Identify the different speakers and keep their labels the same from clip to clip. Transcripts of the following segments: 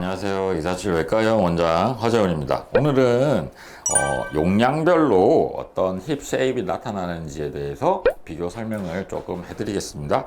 Speaker 1: 안녕하세요. 이사칠 외과형 원장 화재원입니다. 오늘은 어, 용량별로 어떤 힙 쉐입이 나타나는지에 대해서 비교 설명을 조금 해드리겠습니다.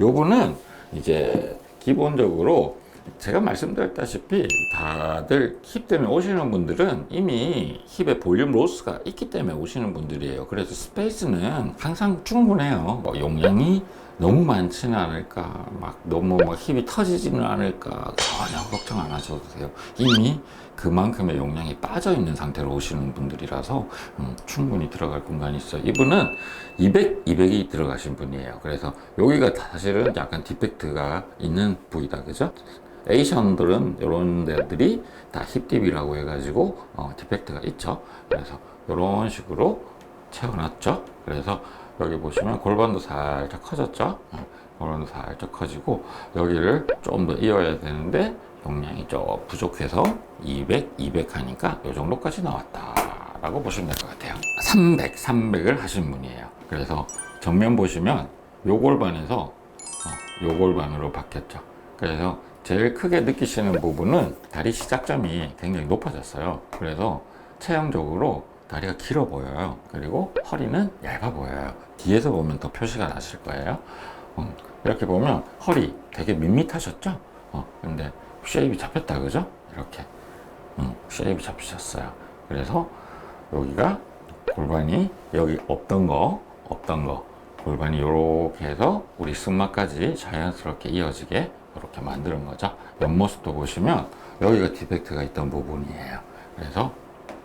Speaker 1: 요분은 이제 기본적으로 제가 말씀드렸다시피 다들 힙 때문에 오시는 분들은 이미 힙의 볼륨 로스가 있기 때문에 오시는 분들이에요. 그래서 스페이스는 항상 충분해요. 뭐 용량이 너무 많지는 않을까, 막 너무 막 힙이 터지지는 않을까 전혀 걱정 안 하셔도 돼요. 이미 그만큼의 용량이 빠져 있는 상태로 오시는 분들이라서 음, 충분히 들어갈 공간이 있어요. 이분은 200, 200이 들어가신 분이에요. 그래서 여기가 사실은 약간 디펙트가 있는 부위다, 그죠? 에이션들은 이런 데들이 다 힙딥이라고 해가지고 어, 디펙트가 있죠. 그래서 이런 식으로 채워놨죠. 그래서 여기 보시면 골반도 살짝 커졌죠. 어, 골반도 살짝 커지고 여기를 좀 더 이어야 되는데 용량이 좀 부족해서 200, 200 하니까 이 정도까지 나왔다라고 보시면 될 것 같아요. 300, 300을 하신 분이에요. 그래서 정면 보시면 요 골반에서 어, 요 골반으로 바뀌었죠. 그래서 제일 크게 느끼시는 부분은 다리 시작점이 굉장히 높아졌어요. 그래서 체형적으로 다리가 길어 보여요. 그리고 허리는 얇아 보여요. 뒤에서 보면 더 표시가 나실 거예요. 음, 이렇게 보면 허리 되게 밋밋하셨죠? 어, 근데 쉐입이 잡혔다, 그죠? 이렇게. 음, 쉐입이 잡히셨어요. 그래서 여기가 골반이 여기 없던 거, 없던 거, 골반이 이렇게 해서 우리 승마까지 자연스럽게 이어지게 이렇게 만드는 거죠. 옆모습도 보시면 여기가 디펙트가 있던 부분이에요. 그래서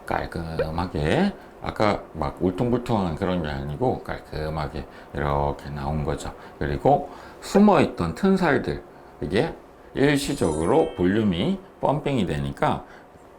Speaker 1: 깔끔하게 아까 막 울퉁불퉁한 그런 게 아니고 깔끔하게 이렇게 나온 거죠. 그리고 숨어 있던 튼살들 이게 일시적으로 볼륨이 펌핑이 되니까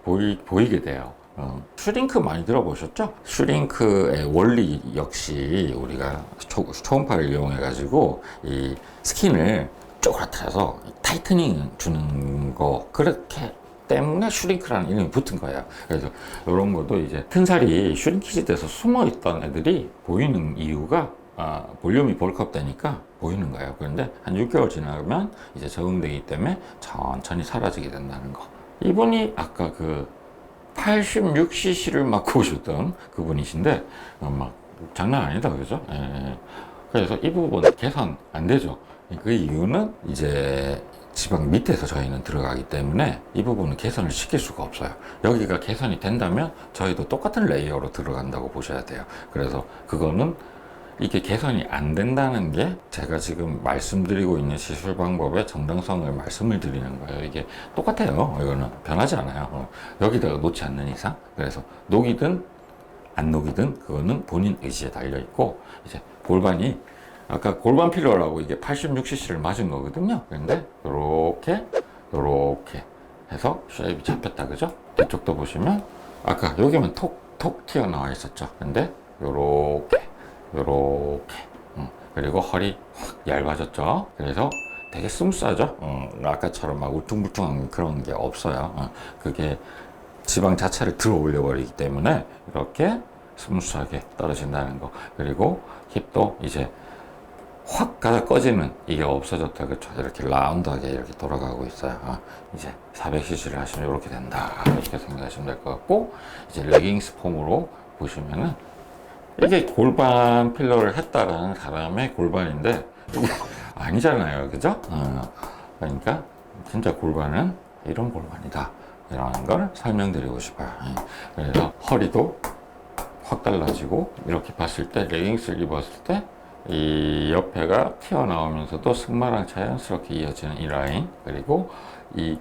Speaker 1: 보이, 보이게 돼요. 어, 슈링크 많이 들어보셨죠? 슈링크의 원리 역시 우리가 초, 초음파를 이용해 가지고 이 스킨을 쪼그라뜨려서 타이트닝 주는 거 그렇게 때문에 슈링크라는 이름이 붙은 거예요. 그래서 이런 것도 이제 튼살이 슈링키지 돼서 숨어 있던 애들이 보이는 이유가 아, 볼륨이 벌크업 되니까 보이는 거예요. 그런데 한 6개월 지나면 이제 적응되기 때문에 천천히 사라지게 된다는 거. 이분이 아까 그 86cc를 맡고 오셨던 그분이신데 어, 막 장난 아니다 그죠? 예, 예. 그래서 이 부분 개선 안 되죠. 그 이유는 이제 지방 밑에서 저희는 들어가기 때문에 이 부분은 개선을 시킬 수가 없어요. 여기가 개선이 된다면 저희도 똑같은 레이어로 들어간다고 보셔야 돼요. 그래서 그거는 이게 개선이 안 된다는 게 제가 지금 말씀드리고 있는 시술 방법의 정당성을 말씀을 드리는 거예요. 이게 똑같아요. 이거는 변하지 않아요. 어, 여기다가 놓지 않는 이상. 그래서 녹이든 안 녹이든 그거는 본인 의지에 달려 있고 이제 골반이 아까 골반 필러라고 이게 86cc를 맞은 거거든요. 근데 요렇게 요렇게 해서 쉐입이 잡혔다 그죠? 뒤쪽도 보시면 아까 여기만 톡톡 튀어나와 있었죠. 근데 요렇게 요렇게 음, 그리고 허리 확 얇아졌죠. 그래서 되게 스무스하죠. 어, 아까처럼 막 울퉁불퉁한 그런 게 없어요. 어, 그게 지방 자체를 들어 올려 버리기 때문에 이렇게 스무스하게 떨어진다는 거. 그리고 힙도 이제 확 가다 꺼지는 이게 없어졌다. 그렇죠 이렇게 라운드하게 이렇게 돌아가고 있어요. 아, 이제 400cc를 하시면 이렇게 된다. 이렇게 생각하시면 될 것 같고 이제 레깅스 폼으로 보시면은 이게 골반 필러를 했다라는 사람의 골반인데 아니잖아요. 그죠? 어, 그러니까 진짜 골반은 이런 골반이다. 이라는 걸 설명드리고 싶어요. 예. 그래서 허리도 확 달라지고 이렇게 봤을 때 레깅스를 입었을 때 이 옆에가 튀어나오면서도 승마랑 자연스럽게 이어지는 이 라인 그리고 이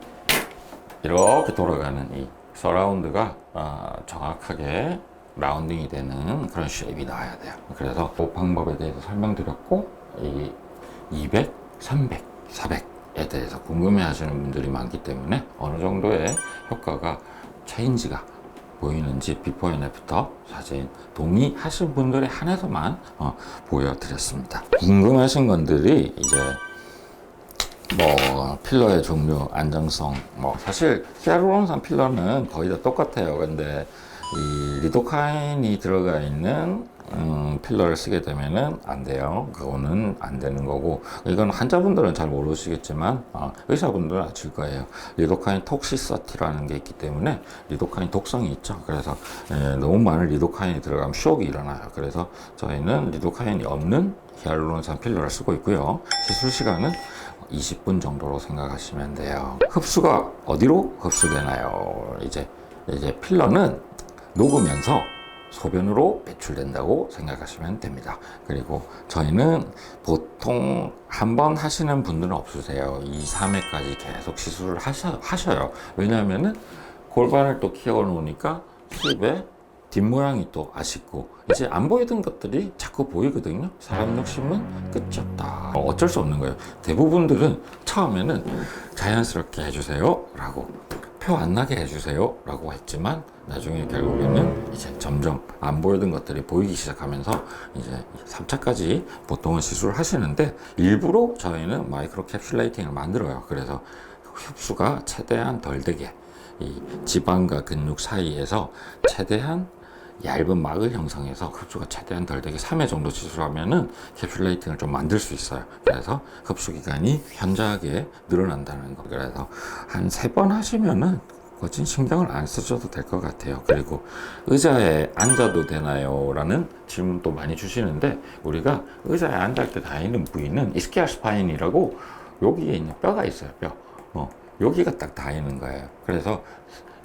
Speaker 1: 이렇게 돌아가는 이 서라운드가 어, 정확하게 라운딩이 되는 그런 쉐입이 나와야 돼요. 그래서 그 방법에 대해서 설명드렸고 이 200, 300, 400에 대해서 궁금해 하시는 분들이 많기 때문에 어느 정도의 효과가 체인지가 보이는지 비포 앤 애프터 사진 동의하신 분들에 한해서만 어, 보여드렸습니다. 궁금하신 분들이 이제 뭐 필러의 종류, 안정성 뭐 사실 히알루론산 필러는 거의 다 똑같아요. 근데 이 리도카인이 들어가 있는 음, 필러를 쓰게 되면은 안 돼요. 그거는 안 되는 거고 이건 환자분들은 잘 모르시겠지만 어, 의사분들은 아실 거예요. 리도카인 톡시서티라는 게 있기 때문에 리도카인 독성이 있죠. 그래서 예, 너무 많은 리도카인이 들어가면 쇼크가 일어나요. 그래서 저희는 리도카인이 없는 히알루론산 필러를 쓰고 있고요. 시술 시간은 20분 정도로 생각하시면 돼요. 흡수가 어디로 흡수되나요? 이제 이제 필러는 녹으면서 소변으로 배출된다고 생각하시면 됩니다. 그리고 저희는 보통 한 번 하시는 분들은 없으세요. 2, 3회까지 계속 시술을 하셔, 하셔요. 왜냐하면은 골반을 또 키워 놓으니까 힙에 뒷모양이 또 아쉽고 이제 안 보이던 것들이 자꾸 보이거든요. 사람 욕심은 끝이 없다. 어쩔 수 없는 거예요. 대부분들은 처음에는 자연스럽게 해주세요 라고 표 안 나게 해주세요 라고 했지만 나중에 결국에는 이제 점점 안 보이던 것들이 보이기 시작하면서 이제 3차까지 보통은 시술을 하시는데 일부러 저희는 마이크로 캡슐레이팅을 만들어요. 그래서 흡수가 최대한 덜 되게 이 지방과 근육 사이에서 최대한 얇은 막을 형성해서 흡수가 최대한 덜 되게 3회 정도 시술하면은 캡슐레이팅을 좀 만들 수 있어요. 그래서 흡수 기간이 현저하게 늘어난다는 거. 그래서 한 세 번 하시면은 거진 신경을 안 쓰셔도 될 것 같아요. 그리고 의자에 앉아도 되나요? 라는 질문도 많이 주시는데 우리가 의자에 앉을 때 다니는 부위는 이스키아 스파인이라고 여기에 있는 뼈가 있어요. 뼈. 어, 여기가 딱 닿이는 거예요. 그래서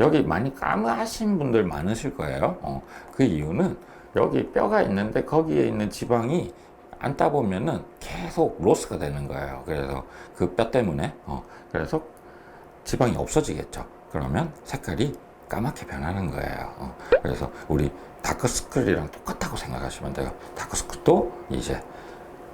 Speaker 1: 여기 많이 까마하신 분들 많으실 거예요. 어, 그 이유는 여기 뼈가 있는데 거기에 있는 지방이 앉다 보면은 계속 로스가 되는 거예요. 그래서 그 뼈 때문에 어, 그래서 지방이 없어지겠죠. 그러면 색깔이 까맣게 변하는 거예요. 어, 그래서 우리 다크스클이랑 똑같다고 생각하시면 돼요. 다크스클도 이제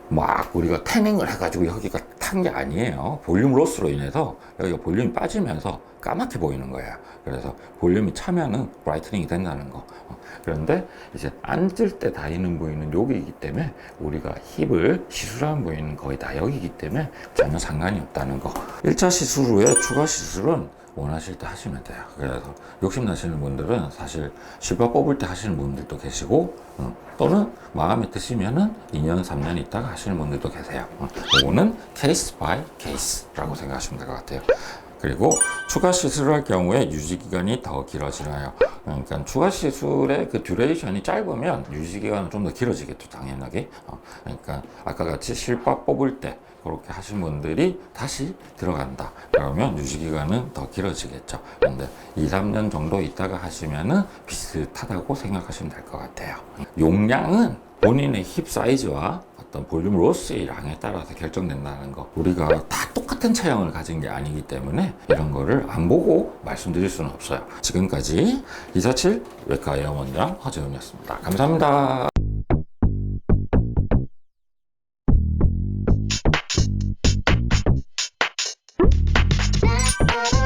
Speaker 1: 막 우리가 태닝을 해가지고 여기가 탄 게 아니에요. 볼륨 로스로 인해서 여기가 볼륨이 빠지면서 까맣게 보이는 거예요. 그래서 볼륨이 차면은 브라이트닝이 된다는 거. 어, 그런데 이제 앉을 때 닿이는 부위는 여기이기 때문에 우리가 힙을 시술하는 부위는 거의 다 여기이기 때문에 전혀 상관이 없다는 거. 1차 시술 후에 추가 시술은 원하실 때 하시면 돼요. 그래서 욕심 나시는 분들은 사실 실밥 뽑을 때 하시는 분들도 계시고 어, 또는 마음에 드시면은 2년, 3년 있다가 하시는 분들도 계세요. 어, 이거는 케이스 바이 케이스라고 생각하시면 될 것 같아요. 그리고 추가 시술을 할 경우에 유지 기간이 더 길어지나요? 그러니까 추가 시술의 그 듀레이션이 짧으면 유지 기간은 좀 더 길어지겠죠, 당연하게. 어, 그러니까 아까 같이 실밥 뽑을 때 그렇게 하신 분들이 다시 들어간다. 그러면 유지 기간은 더 길어지겠죠. 근데 2, 3년 정도 있다가 하시면은 비슷하다고 생각하시면 될 것 같아요. 용량은 본인의 힙 사이즈와 어떤 볼륨 로스의 양에 따라서 결정된다는 거. 우리가 다 똑같은 체형을 가진 게 아니기 때문에 이런 거를 안 보고 말씀드릴 수는 없어요. 지금까지 247 외과 의원 원장 허재훈이었습니다. 감사합니다. Thank you.